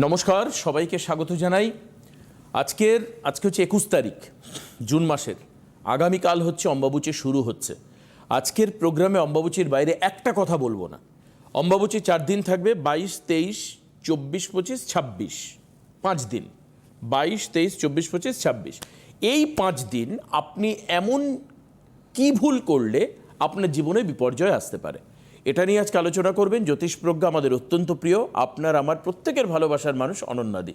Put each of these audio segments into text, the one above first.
নমস্কার, সবাইকে স্বাগত জানাই। আজকের, আজকে হচ্ছে একুশ তারিখ, জুন মাসের। আগামীকাল হচ্ছে অম্বাবুচি শুরু হচ্ছে। আজকের প্রোগ্রামে অম্বাবুচির বাইরে একটা কথা বলব না। অম্বাবুচি চার দিন থাকবে, বাইশ, তেইশ, চব্বিশ, পঁচিশ, ছাব্বিশ। পাঁচ দিন। বাইশ, তেইশ, চব্বিশ, পঁচিশ, ছাব্বিশ। এই পাঁচ দিন আপনি এমন কি ভুল করলে আপনার জীবনে বিপর্যয় আসতে পারে? এটা নিয়ে আজকে আলোচনা করবেন জ্যোতিষ প্রজ্ঞা আমাদের অত্যন্ত প্রিয়, আপনার, আমার প্রত্যেকের ভালোবাসার মানুষ অনন্যাদি।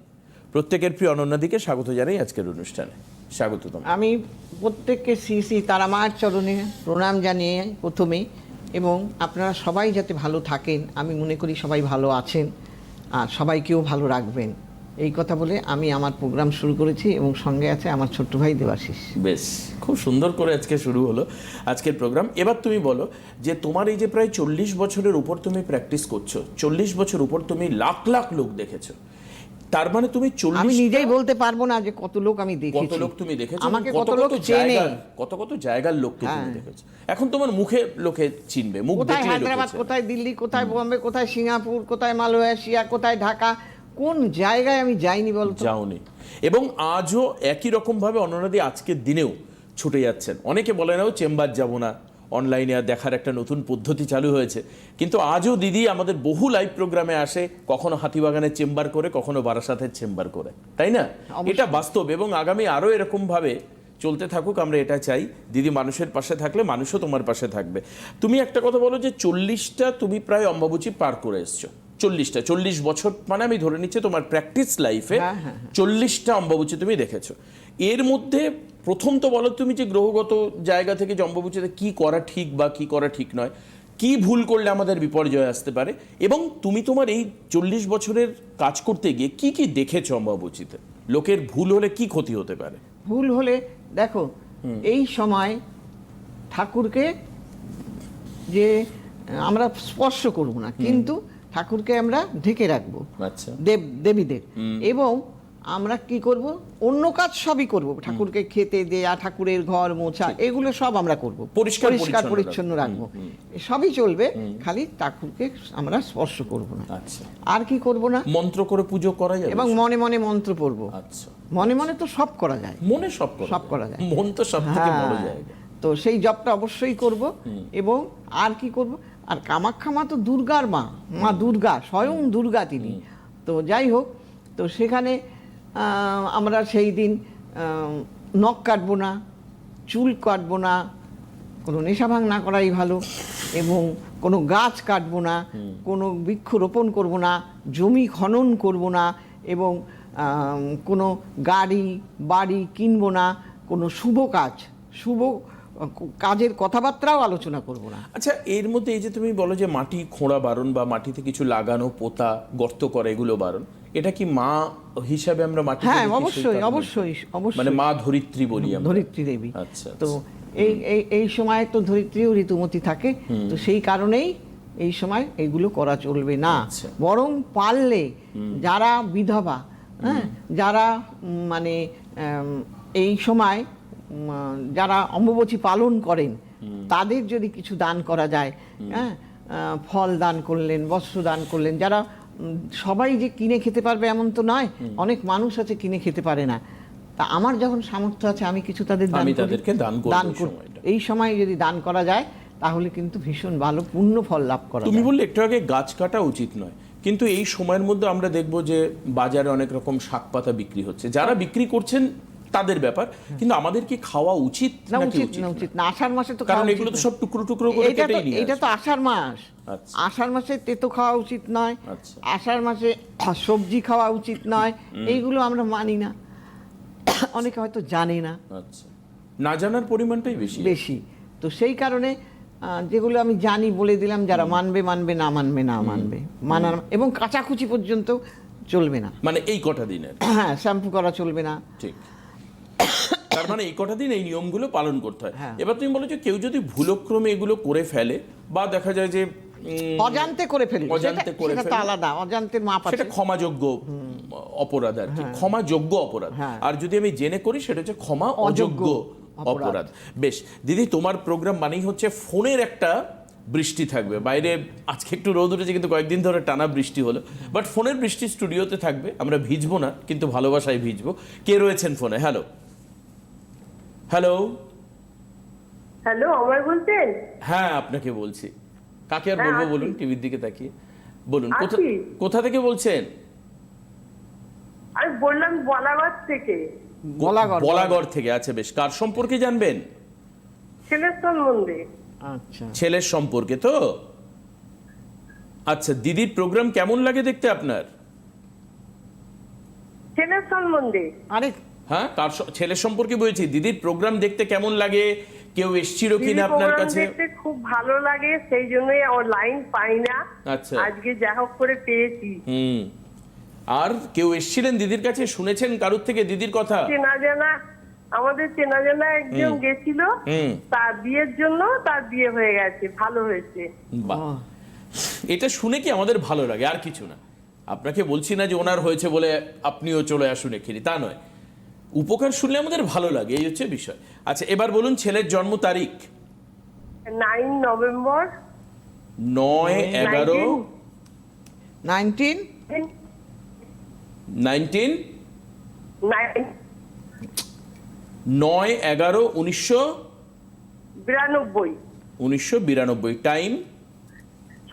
প্রত্যেকের প্রিয় অনন্যাদিকে স্বাগত জানাই আজকের অনুষ্ঠানে। স্বাগত আমি প্রত্যেককে শ্রী শ্রী তারা মার চরণে প্রণাম জানিয়ে প্রথমে এবং আপনারা সবাই যাতে ভালো থাকেন, আমি মনে করি সবাই ভালো আছেন, আর সবাইকেও ভালো রাখবেন। এই কথা বলে আমি আমার প্রোগ্রাম শুরু করেছি এবং সঙ্গে আছে আমার ছোট্ট ভাই দেবাশিস। বেশ খুব সুন্দর করে আজকে শুরু হলো আজকের প্রোগ্রাম এবার তুমি বলো যে তোমার এই যে প্রায় চল্লিশ বছরের উপর তুমি প্র্যাকটিস করছ চল্লিশ বছর উপর তুমি লাখ লাখ লোক দেখেছ। তার মানে তুমি আমি নিজেই বলতে পারব না যে কত লোক আমি কত লোক তুমি দেখেছ আমাকে কত লোক চেনে। কত কত জায়গার লোককে তুমি হ্যাঁ। দেখেছ। এখন তোমার মুখে লোকে চিনবে মুখ কোথায় দেখলে হায়দ্রাবাদ কোথায় দিল্লি কোথায় বোম্বে কোথায় সিঙ্গাপুর কোথায় মালয়েশিয়া কোথায় ঢাকা কোন জায়গায় আমি যাইনি বলতো? যাওনি। এবং আজও একই রকমভাবে অননাদি আজকের দিনেও ছুটে যাচ্ছেন। অনেকে বলে নাও চেম্বার যাব না। অনলাইনে আর দেখার একটা নতুন পদ্ধতি চালু হয়েছে। কিন্তু আজও দিদি আমাদের বহু লাইভ প্রোগ্রামে আসে কখনো হাতিবাগানের চেম্বার করে কখনো বারাসাতের চেম্বার করে। তাই না? এটা বাস্তব এবং আগামী আরও এরকমভাবে চলতে থাকুক আমরা এটা চাই। দিদি মানুষের পাশে থাকলে মানুষও তোমার পাশে থাকবে। তুমি একটা কথা বলো যে চল্লিশটা তুমি প্রায় অম্বাবুচি পার করে এসছো। চল্লিশটা চল্লিশ বছর মানে আমি ধরে নিচ্ছি তোমার প্র্যাকটিস লাইফে হ্যাঁ, হ্যাঁ, চল্লিশটা অম্বাবুচি তুমি দেখেছ। এর মধ্যে প্রথম তো বলো তুমি যে গ্রহগত জায়গা থেকে যে অম্বাবুচিতে কি করা ঠিক বা কি করা ঠিক নয় কি ভুল করলে আমাদের বিপর্যয় আসতে পারে এবং তুমি তোমার এই চল্লিশ বছরের কাজ করতে গিয়ে কি কি দেখেছ অম্বাবুচিতে? লোকের ভুল হলে কি ক্ষতি হতে পারে? ভুল হলে দেখো এই সময় ঠাকুরকে যে আমরা স্পর্শ করব না কিন্তু ঠাকুরকে আমরা ঢেকে রাখব আচ্ছা। দেব দেবীদের। এবং আমরা কি করব? অন্য কাজ সবই করব। ঠাকুরকে খেতে দেয়া ঠাকুরের ঘর মোছা এগুলো সব আমরা করব। পরিষ্কার পরিচ্ছন্ন রাখব। সবই চলবে খালি ঠাকুরকে আমরা স্পর্শ করব না। আচ্ছা। আর কি করব না? মন্ত্র করে পুজো করা যাবে? এবং মনে মনে মন্ত্র পড়ব। আচ্ছা। মনে মনে তো সব করা যায়। মনে সব সব করা যায়। মন তো সব থেকে হ্যাঁ, বড় জায়গা। তো সেই জবটা অবশ্যই করব এবং আর কি করব? আর কামাখ্যা মা তো দুর্গার মা মা দুর্গা স্বয়ং দুর্গা তিনি। তো যাই হোক তো সেখানে আমরা সেই দিন নখ কাটবো না চুল কাটবো না কোনো নেশাভাং না করাই ভালো এবং কোনো গাছ কাটবো না কোনো বৃক্ষ রোপণ করব না জমি খনন করব না এবং কোনো গাড়ি বাড়ি কিনবো না কোনো শুভ কাজ শুভ কাজের কথাবার্তাও আলোচনা করব না। আচ্ছা এর মধ্যে এই যে তুমি বলো যে মাটি খোঁড়া বারণ বা মাটিতে কিছু লাগানো পোতা গর্ত করা এগুলো বারণ এটা কি মা হিসাবে আমরা মাটি হ্যাঁ অবশ্যই অবশ্যই অবশ্যই। মানে মা ধরিত্রী বলি আমরা। ধরিত্রী দেবী। আচ্ছা, তো এই এই এই সময় তো ধরিত্রীও ঋতুমতি থাকে। তো সেই কারণেই এই সময় এইগুলো করা চলবে না। আচ্ছা। বরং পারলে যারা বিধবা হ্যাঁ যারা মানে এই সময় যারা অম্বুবচী পালন করেন তাদের যদি কিছু দান করা যায় হ্যাঁ ফল দান করলেন বস্ত্র দান করলেন যারা সবাই যে কিনে খেতে পারবে এমন তো নয় অনেক মানুষ আছে কিনে খেতে পারে না। তা আমার যখন সামর্থ্য আছে আমি কিছু তাদের দান করি। তাদেরকে দান দান এই সময় যদি দান করা যায় তাহলে কিন্তু ভীষণ ভালো পূর্ণ ফল লাভ করা তুমি বললে একটু আগে গাছ কাটা উচিত নয় কিন্তু এই সময়ের মধ্যে আমরা দেখব যে বাজারে অনেক রকম শাক পাতা বিক্রি হচ্ছে। যারা বিক্রি করছেন তাদের ব্যাপার কিন্তু আমাদের কি খাওয়া উচিত না উচিত না? উচিত না? আষাঢ় মাসে তো কারণ এগুলো তো সব টুকরো টুকরো করে কেটেই নিয়ে এটা তো আষাঢ় মাস। আচ্ছা। আষাঢ় মাসে তেতো খাওয়া উচিত নয়। আচ্ছা। আষাঢ় মাসে সবজি খাওয়া উচিত নয়। এইগুলো আমরা মানি না। অনেকে হয়তো জানে না। আচ্ছা। না জানার পরিমাণটাই বেশি। বেশি। তো সেই কারণে যেগুলো আমি জানি বলে দিলাম যারা মানবে মানবে না মানবে না মানবে। মানার এবং কাচাকুচি পর্যন্ত চলবে না। মানে এই কটা দিনের। হ্যাঁ শ্যাম্পু করা চলবে না। ঠিক। তার মানে এই কটা দিন এই নিয়মগুলো পালন করতে হয়। হ্যাঁ। এবার তুমি বলো যে কেউ যদি ভুলক্রমে এগুলো করে ফেলে বা দেখা যায় যে অজান্তে করে ফেলি। অজান্তে করে ফেলি। আলাদা অজান্তের মাপ আছে। সেটা ক্ষমাযোগ্য অপরাধ আর কি। ক্ষমাযোগ্য অপরাধ। হ্যাঁ। আর যদি আমি জেনে করি সেটা হচ্ছে ক্ষমা অযোগ্য। অপরাধ। বেশ দিদি তোমার প্রোগ্রাম মানেই হচ্ছে ফোনের একটা বৃষ্টি থাকবে। বাইরে আজকে একটু রোদ উঠেছে কিন্তু কয়েকদিন ধরে টানা বৃষ্টি হলো। বাট ফোনের বৃষ্টি স্টুডিওতে থাকবে। আমরা ভিজবো না কিন্তু ভালোবাসায় ভিজবো। কে রয়েছেন ফোনে? Hello hello? হ্যালো অমর বলছেন? হ্যাঁ আপনাকে বলছি। কাকে আর হ্যাঁ, বলব বলুন? টিভির দিকে তাকিয়ে। বলুন কোথা থেকে বলছেন? আমি বললাম বলাবাদ থেকে। গলাগড় বলাগড় থেকে আচ্ছা বেশ। কার সম্পর্কে জানবেন? ছেলের সম্বন্ধে। আচ্ছা। ছেলের সম্পর্কে তো? আচ্ছা দিদির প্রোগ্রাম কেমন লাগে দেখতে আপনার? ছেলের সম্বন্ধে। আরে হ্যাঁ? তার ছেলের সম্পর্কে বলছি। দিদির প্রোগ্রাম দেখতে কেমন লাগে? কেউ এসছিল কিনা আপনার কাছে? দেখতে খুব ভালো লাগে সেই জন্যই ওর লাইন পাই না। আচ্ছা। আজকে যা হোক করে পেয়েছি। হুম। আর কেউ এসছিলেন দিদির কাছে? শুনেছেন কারুর থেকে দিদির কথা? চেনা জানা আমাদের চেনা জানা একজন গেছিল। তার বিয়ের জন্য তার বিয়ে হয়ে গেছে ভালো হয়েছে। বাহ। এটা শুনে কি আমাদের ভালো লাগে? আর কিছু না। আপনাকে বলছি না যে ওনার হয়েছে বলে আপনিও চলে আসুন এক্ষুনি। তা নয়। উপকার শুনলে আমাদের ভালো লাগে এই হচ্ছে বিষয়। আচ্ছা এবার বলুন ছেলের জন্ম তারিখ। Nine November. নয় এগারো। নাইনটিন নাইনটিন নয় এগারো উনিশশো? বিরানব্বই। উনিশশো বিরানব্বই। টাইম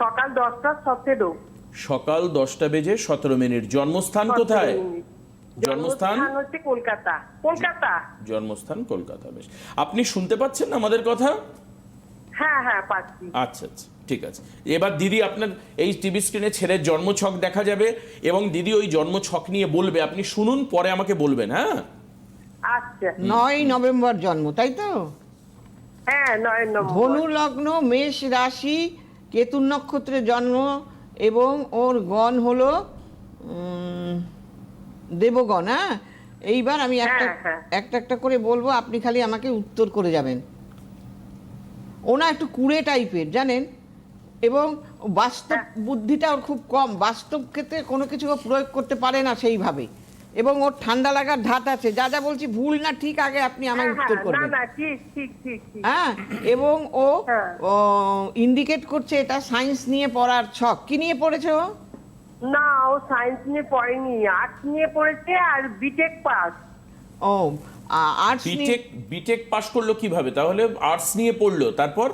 সকাল দশটা সতেরো। সকাল দশটা বেজে সতেরো মিনিট। জন্মস্থান কোথায়? জন্মস্থান? হচ্ছে কলকাতা। কলকাতা। জন্মস্থান কলকাতা বেশ। আপনি শুনতে পাচ্ছেন আমাদের কথা? হ্যাঁ হ্যাঁ পাচ্ছি। আচ্ছা আচ্ছা ঠিক আছে। এবার দিদি আপনার এই টিভি স্ক্রিনে ছেলের জন্মছক দেখা যাবে এবং দিদি ওই জন্মছক নিয়ে বলবে। আপনি শুনুন পরে আমাকে বলবেন হ্যাঁ? আচ্ছা। নয় নভেম্বর জন্ম তাই তো? হ্যাঁ নয় নম্বর ধনু লগ্ন মেষ রাশি কেতুর নক্ষত্রে জন্ম এবং ওর গণ হলো উম, দেবগণ হ্যাঁ? এইবার আমি একটা হ্যাঁ, হ্যাঁ। একটা একটা করে বলব আপনি খালি আমাকে উত্তর করে যাবেন। ওনা একটু কুড়ে টাইপের জানেন? এবং বাস্তব বুদ্ধিটা ওর খুব কম বাস্তব ক্ষেত্রে কোনো কিছু প্রয়োগ করতে পারে না সেইভাবে। এবং ওর ঠান্ডা লাগার ধাত আছে যা যা বলছি ভুল না ঠিক আগে আপনি আমায় হ্যাঁ, উত্তর হ্যাঁ, করবেন। হ্যাঁ? এবং ও হ্যাঁ। ইন্ডিকেট করছে এটা সায়েন্স নিয়ে পড়ার ছক। কি নিয়ে পড়েছে ও? না ও সায়েন্স নিয়ে পড়েনি আর্টস নিয়ে পড়েছে আর বিটেক পাস ও আর্টস বিটেক বিটেক পাশ করল কীভাবে? তাহলে আর্টস নিয়ে পড়ল তারপর?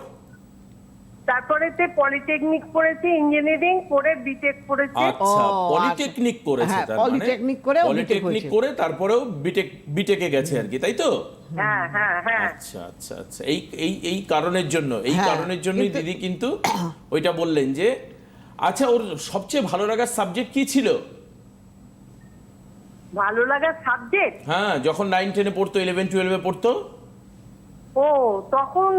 তারপরে তে পলিটেকনিক পড়েছে ইঞ্জিনিয়ারিং পড়ে বিটেক পড়েছে। আচ্ছা পলিটেকনিক করেছে হ্যাঁ, তার মানে? পলিটেকনিক করে পলিটেকনিক করে তারপরেও বিটেক বিটেকে গেছে আর কি তাই তো? হ্যাঁ হ্যাঁ হ্যাঁ। আচ্ছা আচ্ছা আচ্ছা। এই এই এই কারণের জন্য এই হ্যাঁ, কারণের জন্যই দিদি কিন্তু ওইটা বললেন যে আচ্ছা ওর সবচেয়ে ভালো লাগার সাবজেক্ট কি ছিল? ভালো লাগার সাবজেক্ট হ্যাঁ যখন নাইন টেনে পড়তো ইলেভেন টুয়েলভে পড়তো? ও তখন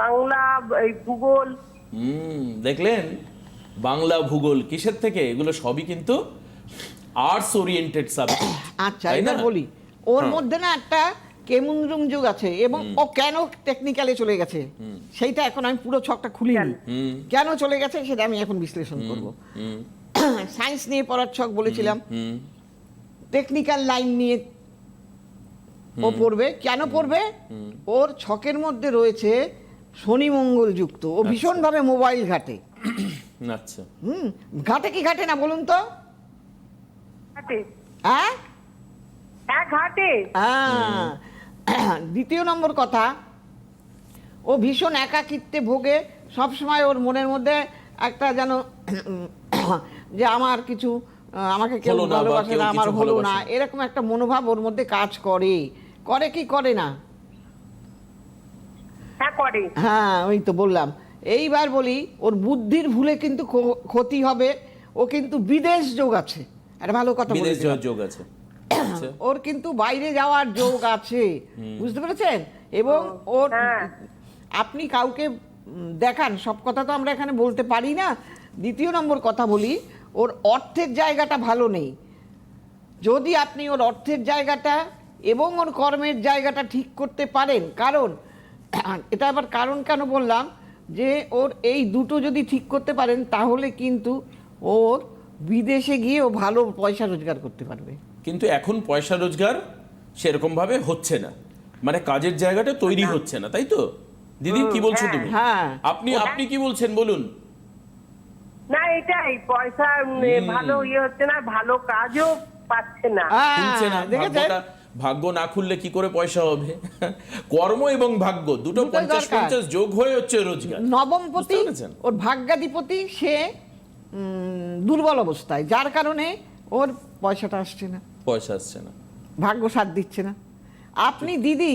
বাংলা এই ভূগোল। হুম দেখলেন? বাংলা ভূগোল কিসের থেকে? এগুলো সবই কিন্তু আর্টস ওরিয়েন্টেড সাবজেক্ট আচ্ছা এবার বলি ওর হ্যাঁ। মধ্যে না একটা কেমুন্দ্রুম যুগ আছে এবং ও কেন টেকনিক্যালে চলে গেছে? সেইটা এখন আমি পুরো ছকটা খুলিনি। কেন চলে গেছে সেটা আমি এখন বিশ্লেষণ করব। সায়েন্স নিয়ে পড়ার ছক বলেছিলাম। টেকনিক্যাল লাইন নিয়ে ও পড়বে। কেন পড়বে? ওর ছকের মধ্যে রয়েছে শনি মঙ্গল যুক্ত। ও ভীষণভাবে মোবাইল ঘাটে। আচ্ছা। হুম। ঘাটে কি ঘাটে না বলুন তো? ঘাটে। হ্যাঁ? হ্যাঁ ঘাটে। হ্যাঁ। দ্বিতীয় নম্বর কথা ও ভীষণ একাকিত্বে ভোগে। সবসময় ওর মনের মধ্যে একটা যেন যে আমার কিছু আমাকে কেউ না ভালোবাসে না আমার হলো না এরকম একটা মনোভাব ওর মধ্যে কাজ করে। করে কি করে না? হ্যাঁ করে। হ্যাঁ ওই তো বললাম। এইবার বলি ওর বুদ্ধির ভুলে কিন্তু ক্ষতি হবে। ও কিন্তু বিদেশ যোগ আছে। একটা ভালো কথা বিদেশ যোগ আছে। ওর কিন্তু বাইরে যাওয়ার যোগ আছে বুঝতে পেরেছেন? এবং ওর হ্যাঁ। আপনি কাউকে দেখান সব কথা তো আমরা এখানে বলতে পারি না। দ্বিতীয় নম্বর কথা বলি ওর অর্থের জায়গাটা ভালো নেই। যদি আপনি ওর অর্থের জায়গাটা এবং ওর কর্মের জায়গাটা ঠিক করতে পারেন কারণ এটা আবার কারণ কেন বললাম? যে ওর এই দুটো যদি ঠিক করতে পারেন তাহলে কিন্তু ওর বিদেশে গিয়ে ও ভালো পয়সা রোজগার করতে পারবে। কিন্তু এখন পয়সা রোজগার সেরকম ভাবে হচ্ছে না। মানে কাজের জায়গাটা তৈরি হচ্ছে না তাই তো? দিদি কি বলছো তুমি? হ্যাঁ। আপনি আপনি কি বলছেন বলুন? না এটাই পয়সা ভালো ইয়ে হচ্ছে না ভালো কাজও পাচ্ছে না। হ্যাঁ, খুলছে না ভাগ্য না খুললে কি করে পয়সা হবে? কর্ম এবং ভাগ্য দুটো পঞ্চাশ পঞ্চাশ যোগ হয়ে হচ্ছে রোজগার। নবমপতি ওর ভাগ্যাধিপতি সে উম, দুর্বল অবস্থায়। যার কারণে ওর পয়সাটা আসছে না। পয়সা আসছে না। ভাগ্য সাথ দিচ্ছে না। আপনি দিদি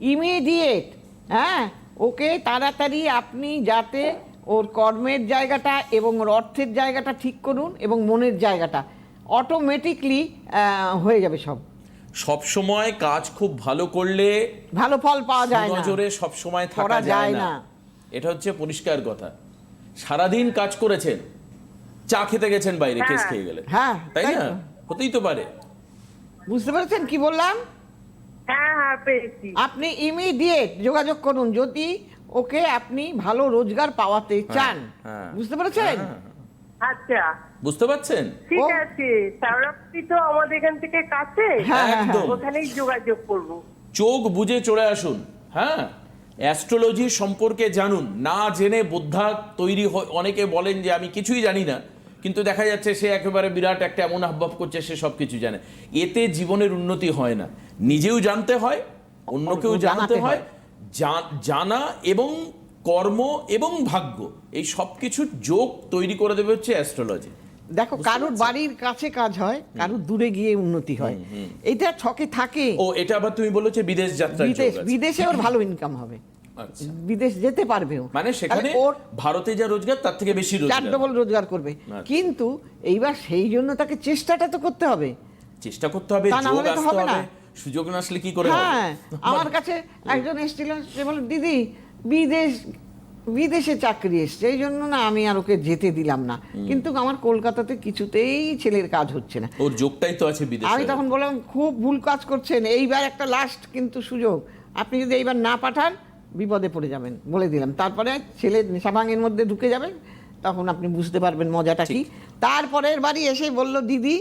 ইমিডিয়েট হ্যাঁ ওকে তাড়াতাড়ি আপনি যাতে ওর কর্মের জায়গাটা এবং ওর অর্থের জায়গাটা ঠিক করুন এবং মনের জায়গাটা অটোমেটিকলি হয়ে যাবে সব। সব সময় কাজ খুব ভালো করলে ভালো ফল পাওয়া যায় না। নজরে সব সময় থাকা যায় না। এটা হচ্ছে পরিষ্কার কথা। সারাদিন কাজ করেছেন চা খেতে গেছেন বাইরে কেস হ্যাঁ। খেয়ে গেলে হ্যাঁ, তাই তাই না? হতেই তো পারে। বুঝতে পেরেছেন কি বললাম? হ্যাঁ হ্যাঁ আপনি ইমিডিয়েট যোগাযোগ করুন যদি ওকে আপনি ভালো রোজগার পাওয়াতে চান। হ্যাঁ। বুঝতে পেরেছেন? হ্যাঁ। আচ্ছা। বুঝতে পারছেন? ঠিক আছে। সারাপ্তি তো আমাদের এখান থেকে কাছে? হ্যাঁ, হ্যাঁ, একদম। ওখানেই যোগাযোগ করব। চোখ বুঝে চলে আসুন হ্যাঁ? অ্যাস্ট্রোলজি সম্পর্কে জানুন। না জেনে বোদ্ধা তৈরি হয় অনেকে বলেন যে আমি কিছুই জানি না। কিন্তু দেখা যাচ্ছে সে একেবারে বিরাট একটা এমন হাবভাব করছে সে সব কিছু জানে। এতে জীবনের উন্নতি হয় না। নিজেও জানতে হয় অন্যকেও জানাতে হয়। জানা এবং কর্ম এবং ভাগ্য এই সব কিছুর যোগ তৈরি করে দেবে হচ্ছে অ্যাস্ট্রোলজি দেখো কারোর বাড়ির কাছে কাজ হয় কারোর দূরে গিয়ে উন্নতি হয়। এটা ছকে থাকে। ও এটা আবার তুমি বলেছ বিদেশ যাত্রা বিদেশ ওর ভালো ইনকাম হবে। বিদেশ যেতে পারবেও। মানে সেখানে ভারতে যা রোজগার তার থেকে বেশি চার রোজগার ডবল রোজগার করবে। আচ্ছা। কিন্তু এইবার সেই জন্য তাকে চেষ্টাটা তো করতে হবে। চেষ্টা করতে হবে তা না হলে তো হবে না। সুযোগ না আসলে কি করে হ্যাঁ আমার কাছে একজন এসেছিল সে বলল দিদি বিদেশ বিদেশে চাকরি এসছে। এই জন্য না আমি আর ওকে যেতে দিলাম না। কিন্তু আমার কলকাতাতে কিছুতেই ছেলের কাজ হচ্ছে না। ওর যোগটাই তো আছে বিদেশে। আমি তখন বললাম খুব ভুল কাজ করছেন। এইবার একটা লাস্ট কিন্তু সুযোগ। আপনি যদি এইবার না পাঠান বিপদে পড়ে যাবেন বলে দিলাম। তারপরে ছেলে নেশাভাঙের মধ্যে ঢুকে যাবেন তখন আপনি বুঝতে পারবেন মজাটা কি। তারপরের বাড়ি এসে বলল দিদি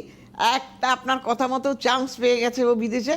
একটা আপনার কথা মতো চান্স পেয়ে গেছে ও বিদেশে।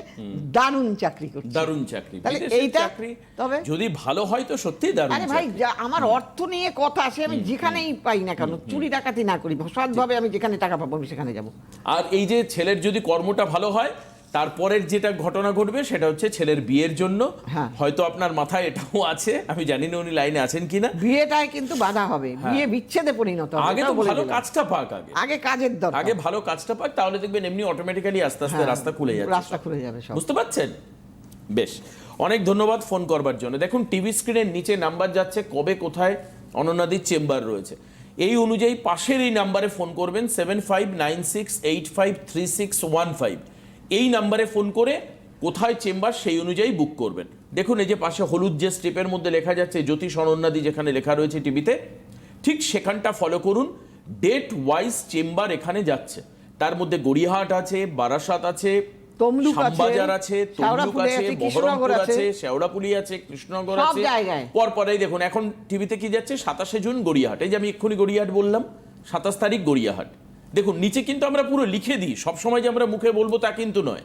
দারুণ চাকরি করছে। দারুণ চাকরি। তাহলে এইটা চাকরি তবে যদি ভালো হয় তো সত্যি দারুণ আরে ভাই আমার অর্থ নিয়ে কথা আছে আমি যেখানেই পাই না কেন চুরি ডাকাতি না করি। সৎভাবে আমি যেখানে টাকা পাবো আমি সেখানে যাব। আর এই যে ছেলের যদি কর্মটা ভালো হয় তারপরের যেটা ঘটনা ঘটবে সেটা হচ্ছে ছেলের বিয়ের জন্য। হ্যাঁ। হয়তো আপনার মাথায় এটাও আছে আমি জানি না উনি লাইনে আছেন কিনা। বিয়েটায় কিন্তু বাধা হবে বিয়ে বিচ্ছেদে পরিণত হবে আগে তো ভালো কাজটা পাক আগে। আগে কাজের দরকার। আগে ভালো কাজটা পাক তাহলে দেখবেন এমনি অটোমেটিক্যালি আস্তে আস্তে হ্যাঁ, রাস্তা খুলে যাচ্ছে রাস্তা খুলে যাবে সব। বুঝতে পারছেন? বেশ অনেক ধন্যবাদ ফোন করবার জন্য। দেখুন টিভি স্ক্রিনের নিচে নাম্বার যাচ্ছে কবে কোথায় অননাদির চেম্বার রয়েছে। এই অনুযায়ী পাশের এই নাম্বারে ফোন করবেন seven five nine six eight five three six one five এই নাম্বারে ফোন করে কোথায় চেম্বার সেই অনুযায়ী বুক করবেন। দেখুন এই যে পাশে হলুদ যে স্টেপের মধ্যে লেখা যাচ্ছে জ্যোতিষ অনন্যাদি যেখানে লেখা রয়েছে টিভিতে ঠিক সেখানটা ফলো করুন। ডেট ওয়াইজ চেম্বার এখানে যাচ্ছে। তার মধ্যে গড়িয়াহাট আছে বারাসাত আছে তমলুক আছে, আছে তমলুক বহরমপুর। আছে শেওড়াপুলি আছে কৃষ্ণনগর আছে। পরপরেই দেখুন এখন টিভিতে কি যাচ্ছে সাতাশে জুন গড়িয়াহাট। এই যে আমি এক্ষুনি গড়িয়াহাট বললাম সাতাশ তারিখ গড়িয়াহাট। দেখুন নিচে কিন্তু আমরা পুরো লিখে দিই। সবসময় যে আমরা মুখে বলব তা কিন্তু নয়।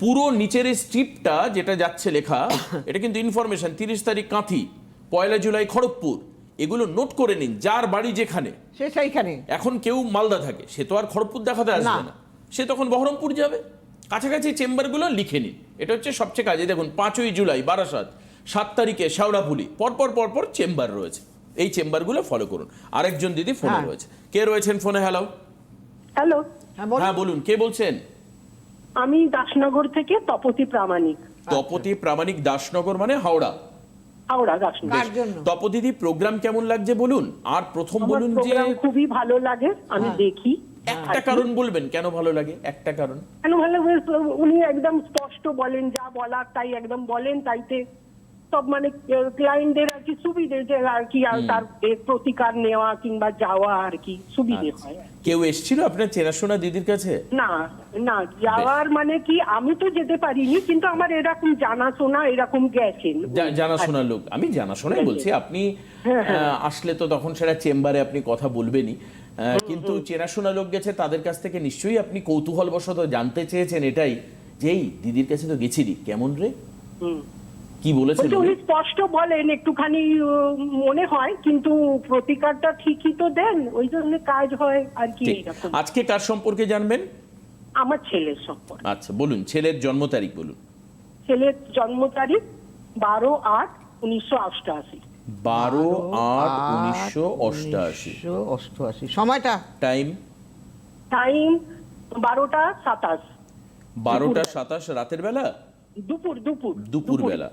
পুরো নিচের এই স্ট্রিপটা যেটা যাচ্ছে লেখা এটা কিন্তু ইনফরমেশন তিরিশ তারিখ কাঁথি পয়লা জুলাই খড়গপুর। এগুলো নোট করে নিন যার বাড়ি যেখানে। সে সেইখানে। এখন কেউ মালদা থাকে সে তো আর খড়গপুর দেখাতে আসবে না। না। সে তখন বহরমপুর যাবে। কাছাকাছি চেম্বারগুলো লিখে নিন। এটা হচ্ছে সবচেয়ে কাজে। দেখুন পাঁচই জুলাই বারাসাত সাত তারিখে শেওড়াফুলি পরপর পরপর চেম্বার রয়েছে। এই চেম্বারগুলো ফলো করুন। আরেকজন দিদি ফোনে হ্যাঁ। রয়েছে। কে রয়েছেন ফোনে হ্যালো হ্যালো হ্যাঁ বলুন। হ্যাঁ কে বলছেন? আমি দাসনগর থেকে তপতি প্রামাণিক। তপতি প্রামাণিক দাসনগর মানে হাওড়া। হাওড়া দাসনগর। তপদিদি প্রোগ্রাম কেমন লাগছে বলুন? আর প্রথম বলুন যে খুবই ভালো লাগে আমি দেখি। একটা কারণ বলবেন কেন ভালো লাগে? একটা কারণ। কেন ভালো উনি একদম স্পষ্ট বলেন যা বলার তাই একদম বলেন তাইতে সব মানে ক্লায়েন্টদের আর কি সুবিধে যে আর কি আর তার প্রতিকার নেওয়া কিংবা যাওয়া আর কি সুবিধে আচ্ছা। হয়। কেউ এসেছিল আপনার চেনাশোনা দিদির কাছে? না না যাওয়ার মানে কি আমি তো যেতে পারিনি কিন্তু আমার এরকম জানাশোনা এরকম গেছেন। জানাশোনা লোক। আমি জানাশোনাই বলছি আপনি হ্যাঁ, আসলে তো তখন সেটা চেম্বারে আপনি কথা বলবেনই। কিন্তু চেনাশোনা লোক গেছে তাদের কাছ থেকে নিশ্চয়ই আপনি কৌতূহলবশত জানতে চেয়েছেন এটাই। যে এই দিদির কাছে তো গেছিলি। কেমন রে? হুম। কি বলেছেন উনি? স্পষ্ট বলেন একটুখানি মনে হয় কিন্তু প্রতিকারটা ঠিকই তো দেন ওই জন্য কাজ হয় আর কি আজকে কার সম্পর্কে জানবেন? আমার ছেলের সম্পর্ক। আচ্ছা বলুন ছেলের জন্ম তারিখ বলুন। ছেলের জন্ম তারিখ বারো আট উনিশশো অষ্টআশি। বারো আট উনিশশো অষ্টাশি উনিশশো অষ্টআশি। সময়টা? টাইম? টাইম বারোটা সাতাশ। বারোটা সাতাশ রাতের বেলা? দুপুর দুপুর। দুপুর বেলা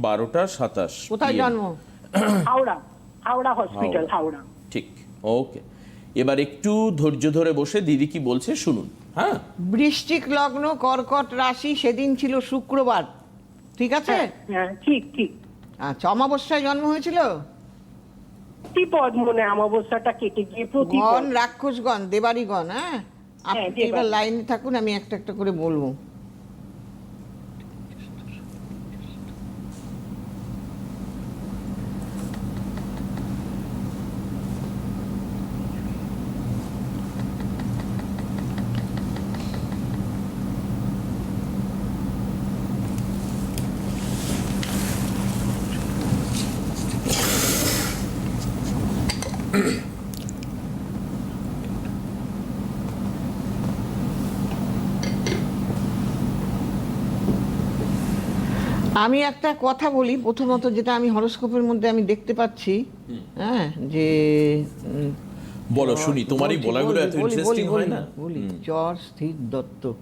বারোটা সাতাশ কোথায় জন্ম? হাওড়া হাওড়া হসপিটাল হাওড়া। ঠিক ওকে এবার একটু ধৈর্য ধরে বসে দিদি কি বলছে শুনুন হ্যাঁ? বৃশ্চিক লগ্ন কর্কট রাশি সেদিন ছিল শুক্রবার। ঠিক আছে? হ্যাঁ ঠিক ঠিক। আচ্ছা অমাবস্যায় জন্ম হয়েছিল? প্রতিপদ মনে হয় অমাবস্যাটা কেটে গিয়ে গণ প্রতিপদ রাক্ষসগণ দেবাড়িগণ হ্যাঁ? আপনি হ্যাঁ, এবার লাইনে থাকুন আমি একটা একটা করে বলব। আমি একটা কথা বলি প্রথমত যেটা আমি হরস্কোপের মধ্যে আমি দেখতে পাচ্ছি হ্যাঁ যে বলো শুনি তোমারই বলাগুলো বলি, এত ইন্টারেস্টিং হয় না? বলি চর স্থির দত্তক।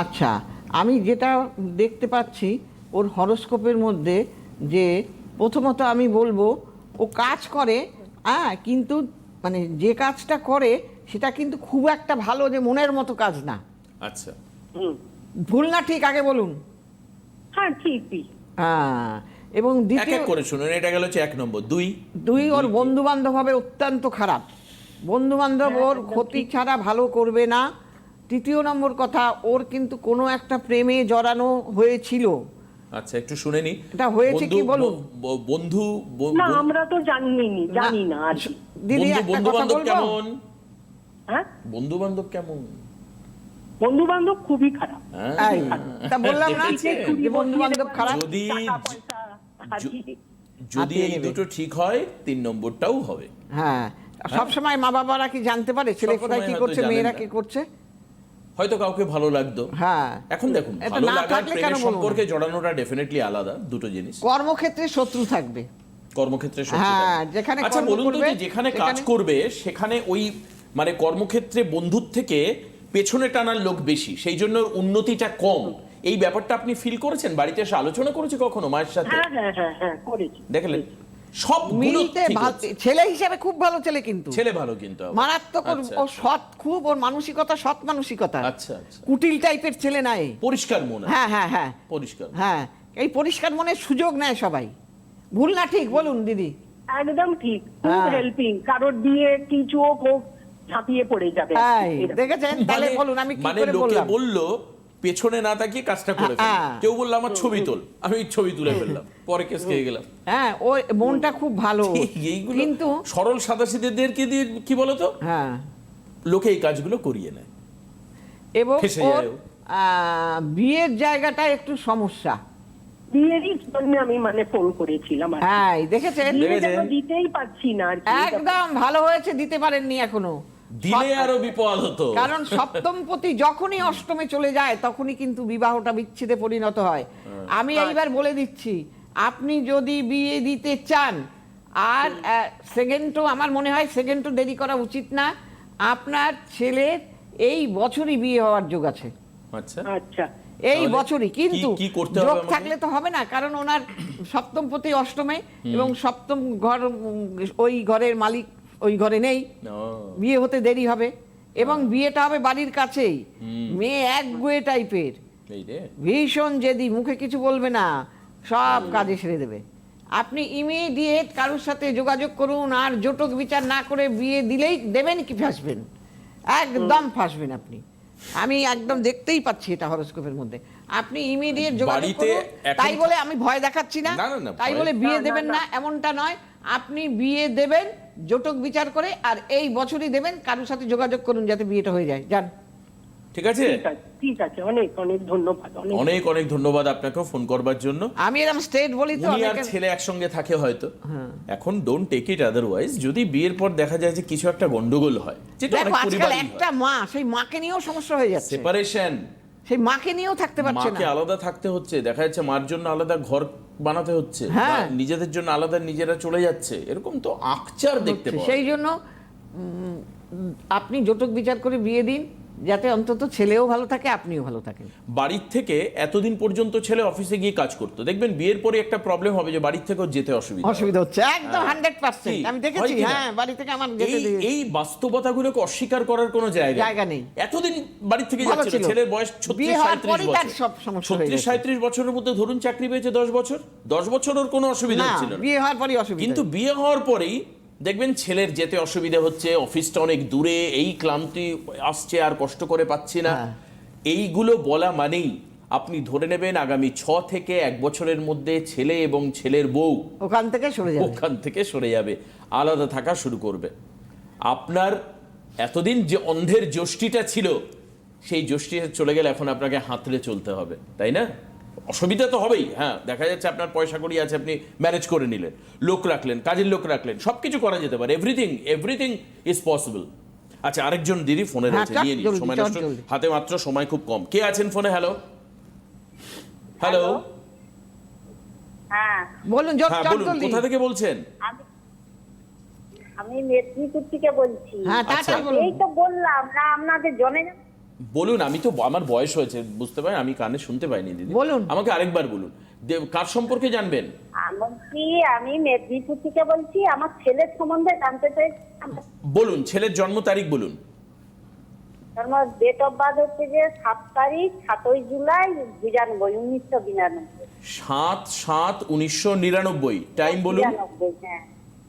আচ্ছা আমি যেটা দেখতে পাচ্ছি ওর হরস্কোপের মধ্যে যে প্রথমত আমি বলব ও কাজ করে হ্যাঁ কিন্তু মানে যে কাজটা করে সেটা কিন্তু খুব একটা ভালো যে মনের মতো কাজ না। আচ্ছা। ভুল না ঠিক? আগে বলুন। হ্যাঁ ঠিকই। হ্যাঁ এবং এক দ্বিতীয় এক করে শুনুন এটা গেল হচ্ছে এক নম্বর দুই। দুই ওর বন্ধু বান্ধব হবে অত্যন্ত খারাপ। বন্ধু বান্ধব ওর ক্ষতি ছাড়া ভালো করবে না। তৃতীয় নম্বর কথা ওর কিন্তু কোনো একটা প্রেমে জড়ানো হয়েছিল। আচ্ছা একটু শুনে নি। এটা হয়েছে কি বলুন? বন্ধু না আমরা তো জানিনি জানি না আর দিদি বন্ধু বন্ধু বান্ধব কেমন? হ্যাঁ? বন্ধু বান্ধব কেমন? বন্ধু বান্ধব খুবই খারাপ। হ্যাঁ? তা বললাম না যে বন্ধু বান্ধব খারাপ? যদি। যদি এই দুটো ঠিক হয় তিন নম্বরটাও হবে। হ্যাঁ সবসময় মা বাবারা কি জানতে পারে? ছেলে কোথায় কি করছে মেয়েরা কি করছে? হয়তো কাউকে ভালো লাগতো। হ্যাঁ। এখন দেখুন এটা ভালো না লাগার থাকলে কেন প্রেমের বলব সম্পর্কে জড়ানোটা ডেফিনেটলি আলাদা দুটো জিনিস। কর্মক্ষেত্রে শত্রু থাকবে। কর্মক্ষেত্রে শত্রুতা। হ্যাঁ, যেখানে আচ্ছা বলুন তো যে যেখানে কাজ সেখানে- করবে সেখানে ওই মানে কর্মক্ষেত্রে বন্ধুর থেকে পেছনে টানার লোক বেশি সেই জন্য উন্নতিটা কম। এই ব্যাপারটা আপনি ফিল করেছেন? বাড়িতে এসে আলোচনা করেছে কখনো মায়ের সাথে? হ্যাঁ হ্যাঁ হ্যাঁ হ্যাঁ করেছি। দেখলেন? সব মিলতে ছেলে হিসেবে খুব ভালো ছেলে কিন্তু। ছেলে ভালো কিন্তু মারাত্মক আচ্ছা, ও সৎ খুব ওর মানসিকতা সৎ মানসিকতা। আচ্ছা আচ্ছা। কুটিল টাইপের ছেলে নাই। পরিষ্কার মনে হ্যাঁ। হ্যাঁ হ্যাঁ পরিষ্কার। হ্যাঁ এই পরিষ্কার মনের সুযোগ নেয় সবাই। ভুল না ঠিক? বলুন দিদি। একদম ঠিক। খুব হ্যাঁ। হেল্পিং কারোর বিয়ে কিছু হোক হোক ঝাঁপিয়ে পড়ে যাবে। দেখেছেন? তাহলে মানে- বলুন আমি কি মানে করে লোকে বললাম? বলল পেছনে না তাকিয়ে কাজটা করে হ্যাঁ। কেউ বলল আমার ছবি তোল। আমি ছবি তুলে ফেললাম। পরে কেস খেয়ে গেলাম। হ্যাঁ ও মনটা খুব ভালো। এইগুলো কিন্তু সরল সাদাসিদেরকে দিয়ে কি বলতো? হ্যাঁ। লোকে এই কাজগুলো করিয়ে নেয়। এবং বিয়ের জায়গাটা একটু সমস্যা। বিয়েরই জন্য আমি মানে ফোন করেছিলাম হ্যাঁ দেখেছেন? দিতেই পারছি না একদম ভালো হয়েছে দিতে পারেননি এখনও। দিলে আরও বিপদ হতো। কারণ সপ্তমপতি যখনই অষ্টমে চলে যায় তখনই কিন্তু বিবাহটা বিচ্ছেদে পরিণত হয়। আমি এইবার বলে দিচ্ছি আপনি যদি বিয়ে দিতে চান আর সেকেন্ডও আমার মনে হয় সেকেন্ডও দেরি করা উচিত না। আপনার ছেলের এই বছরই বিয়ে হওয়ার যোগ আছে। আচ্ছা। আচ্ছা। এই বছরই কিন্তু কি- কি করতে হবে যোগ থাকলে তো হবে না কারণ ওনার সপ্তমপতি অষ্টমে এবং সপ্তম ঘর ওই ঘরের মালিক ওই ঘরে নেই। বিয়ে হতে দেরি হবে। এবং বিয়েটা হবে বাড়ির কাছেই। মেয়ে এক গুয়ে টাইপের। ভীষণ জেদি মুখে কিছু বলবে না। সব কাজে সেরে দেবে। আপনি ইমিডিয়েট কারোর সাথে যোগাযোগ করুন আর জটক বিচার না করে বিয়ে দিলেই দেবেন কি ফাঁসবেন? একদম ফাঁসবেন আপনি। আমি একদম দেখতেই পাচ্ছি এটা হরস্কোপের মধ্যে। আপনি ইমিডিয়েট যোগাযোগ করুন। তাই বলে আমি ভয় দেখাচ্ছি না। তাই বলে বিয়ে দেবেন। না এমনটা নয়। আপনি বিয়ে দেবেন জটক বিচার করে আর এই বছরই দেবেন কারোর সাথে যোগাযোগ করুন যাতে বিয়েটা হয়ে যায়। যান। ঠিক আছে? ঠিক আছে অনেক অনেক ধন্যবাদ অনেক অনেক ধন্যবাদ আপনাকেও ফোন করবার জন্য। আমি এরকম স্টেট বলি তো আর অনেকে- ছেলে একসঙ্গে থাকে হয়তো। এখন ডোন্ট টেক ইট আদারওয়াইজ যদি বিয়ের পর দেখা যায় যে কিছু একটা গন্ডগোল হয় যেটা অনেক আজকাল একটা মা সেই মাকে নিয়েও সমস্যা হয়ে যাচ্ছে। সেপারেশন সেই মাকে নিয়েও থাকতে পারছে মাকে না। আলাদা থাকতে হচ্ছে দেখা যাচ্ছে মার জন্য আলাদা ঘর বানাতে হচ্ছে হ্যাঁ। নিজেদের জন্য আলাদা নিজেরা চলে যাচ্ছে এরকম তো আকচার দেখতে সেই জন্য আপনি যতক বিচার করে বিয়ে দিন যাতে অন্তত ছেলেও ভালো থাকে আপনিও ভালো থাকেন। বাড়ির থেকে এতদিন পর্যন্ত ছেলে অফিসে গিয়ে কাজ করতো। দেখবেন বিয়ের পরে একটা প্রবলেম হবে যে বাড়ির থেকেও যেতে অসুবিধা অসুবিধা হচ্ছে একদম হান্ড্রেড পার্সেন্ট। আমি দেখেছি হ্যাঁ বাড়ি থেকে আমার যেতে এই দিয়ে- এই বাস্তবতাগুলোকে অস্বীকার করার কোনো জায়গা জায়গা নেই। এতদিন বাড়ি থেকে ভালো যাচ্ছিল ছেলের বয়স ছত্রিশ সাঁত্রিশ বছর। সব সমস্যা হয়ে ছত্রিশ সাঁত্রিশ বছরের মধ্যে ধরুন চাকরি পেয়েছে দশ বছর। দশ বছর ওর কোনো অসুবিধা না বিয়ে হওয়ার পরই অসুবিধা কিন্তু বিয়ে হওয়ার পরেই দেখবেন ছেলের যেতে অসুবিধা হচ্ছে অফিসটা অনেক দূরে এই ক্লান্তি আসছে আর কষ্ট করে পাচ্ছি না। হ্যাঁ। এইগুলো বলা মানেই আপনি ধরে নেবেন আগামী ছ থেকে এক বছরের মধ্যে ছেলে এবং ছেলের বউ ওখান থেকে সরে যাবে। ওখান থেকে সরে যাবে আলাদা থাকা শুরু করবে। আপনার এতদিন যে অন্ধের যষ্টিটা ছিল সেই যষ্টিটা চলে গেলে এখন আপনাকে হাতলে চলতে হবে তাই না? অসুবিধা তো হবেই হ্যাঁ দেখা যাচ্ছে আপনার পয়সা কড়ি আছে আপনি ম্যানেজ করে নিলেন লোক রাখলেন কাজের লোক রাখলেন সব কিছু করা যেতে পারে এভরিথিং এভরিথিং ইজ পসিবল আচ্ছা আরেকজন দিদি ফোনে হ্যাঁ, রয়েছে নিয়ে নিন সময় নষ্ট হাতে মাত্র সময় খুব কম। কে আছেন ফোনে? হ্যালো হ্যালো হ্যাঁ। বলুন হ্যাঁ কোথা থেকে বলছেন? আমি আমি মেদিনীপুর থেকে বলছি। হ্যাঁ আচ্ছা। এই তো বললাম না আপনাদের জনে বলুন আমি তো আমার বয়স হয়েছে বুঝতে পারেন আমি কানে শুনতে পাইনি দিদি। বলুন। আমাকে আরেকবার বলুন কার সম্পর্কে জানবেন? এমনকি আমি মেদিনীপুর থেকে বলছি আমার ছেলের সম্বন্ধে জানতে আমার বলুন ছেলের জন্ম তারিখ বলুন। আমার ডেট অফ বার্থ হচ্ছে যে সাত তারিখ সাতই জুলাই বিরানব্বই উনিশশো বিরানব্বই। সাত সাত উনিশশো নিরানব্বই। টাইম বলুন। হ্যাঁ।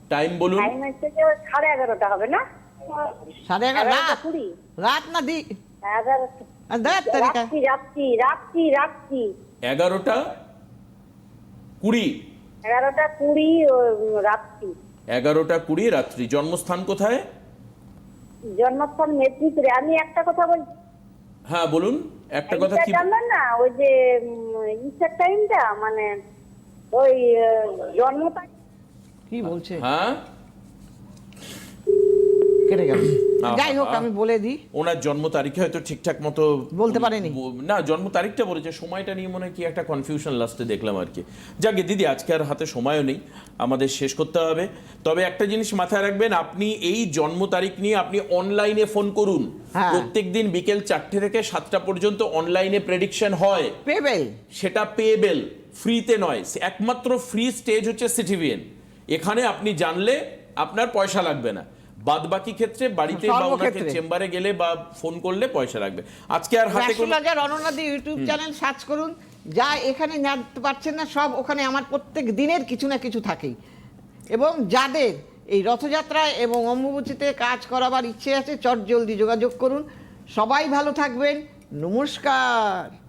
টাইম বলুন। টাইম হচ্ছে যে সাড়ে এগারোটা হবে না? সাড়ে এগারোটা? রাত কুড়ি। রাত না দি এগারোটা কুড়ি। এগারোটা কুড়ি রাত্রি এগারোটা কুড়ি রাত্রি। জন্মস্থান কোথায়? জন্মস্থান মেদিনীপুরে। আমি একটা কথা বলছি হ্যাঁ বলুন। একটা কথা কি জানলেন না? ওই যে ইস্টার টাইমটা মানে ওই জন্ম কি বলছে? হ্যাঁ? কেটে গেল। যাই হোক আমি বলে দিই। ওনার জন্ম তারিখে হয়তো ঠিকঠাক মতো বলতে পারেনি। না জন্ম তারিখটা বলেছে সময়টা নিয়ে মনে কি একটা কনফিউশন লাস্টে দেখলাম আর কি। যাকে দিদি আজকে আর হাতে সময়ও নেই আমাদের শেষ করতে হবে। তবে একটা জিনিস মাথায় রাখবেন আপনি এই জন্ম তারিখ নিয়ে আপনি অনলাইনে ফোন করুন। হ্যাঁ। প্রত্যেক দিন বিকেল চারটে থেকে সাতটা পর্যন্ত অনলাইনে প্রেডিকশন হয়। পেবেল সেটা পেয়েবেল ফ্রিতে নয়। একমাত্র ফ্রি স্টেজ হচ্ছে সিটিভিএন এখানে আপনি জানলে আপনার পয়সা লাগবে না। বাদ বাকি ক্ষেত্রে বাড়িতে বা ওনাকে চেম্বারে গেলে বা ফোন করলে পয়সা লাগবে। আজকে আর হাতে কোনো অননাদি ইউটিউব চ্যানেল সার্চ করুন যা এখানে জানতে পারছেন না সব ওখানে আমার প্রত্যেক দিনের কিছু না কিছু থাকেই। এবং যাদের এই রথযাত্রায় এবং অম্বুবচিতে কাজ করাবার ইচ্ছে আছে চট জলদি যোগাযোগ করুন। সবাই ভালো থাকবেন। নমস্কার।